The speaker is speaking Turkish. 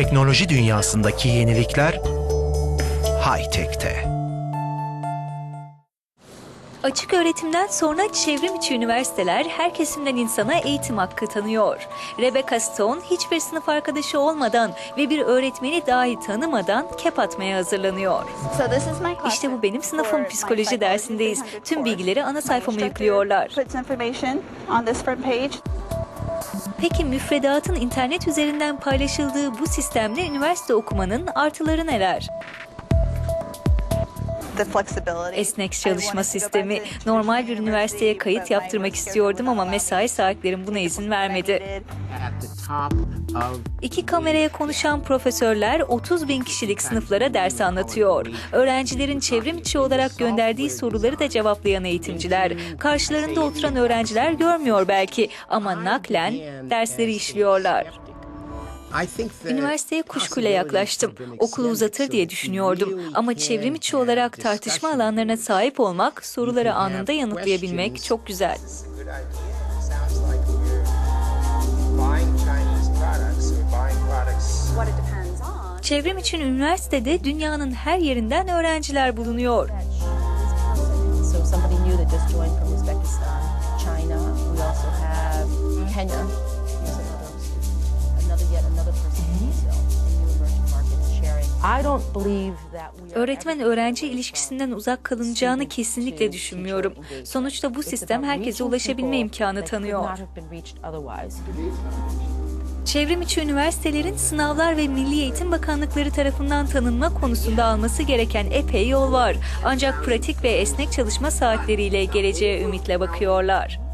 Teknoloji dünyasındaki yenilikler high-tech'te. Açık öğretimden sonra çevrim içi üniversiteler her kesimden insana eğitim hakkı tanıyor. Rebecca Stone hiçbir sınıf arkadaşı olmadan ve bir öğretmeni dahi tanımadan kep atmaya hazırlanıyor. İşte bu benim sınıfım psikoloji dersindeyiz. Tüm bilgileri ana sayfama yüklüyorlar. Peki müfredatın internet üzerinden paylaşıldığı bu sistemle üniversite okumanın artıları neler? Esnek çalışma sistemi. Normal bir üniversiteye kayıt yaptırmak istiyordum ama mesai saatlerim buna izin vermedi. İki kameraya konuşan profesörler 30 bin kişilik sınıflara ders anlatıyor. Öğrencilerin çevrim içi olarak gönderdiği soruları da cevaplayan eğitimciler. Karşılarında oturan öğrenciler görmüyor belki ama naklen dersleri işliyorlar. Üniversiteye kuşkuyla yaklaştım. Okulu uzatır diye düşünüyordum. Ama çevrim içi olarak tartışma alanlarına sahip olmak, soruları anında yanıtlayabilmek çok güzel. Çevrim için üniversitede dünyanın her yerinden öğrenciler bulunuyor. Kenya. Another, yet another person from Öğretmen öğrenci ilişkisinden uzak kalınacağını kesinlikle düşünmüyorum. Sonuçta bu sistem herkese ulaşabilme imkanı tanıyor. Çevrim içi üniversitelerin sınavlar ve Milli Eğitim Bakanlıkları tarafından tanınma konusunda alması gereken epey yol var. Ancak pratik ve esnek çalışma saatleriyle geleceğe ümitle bakıyorlar.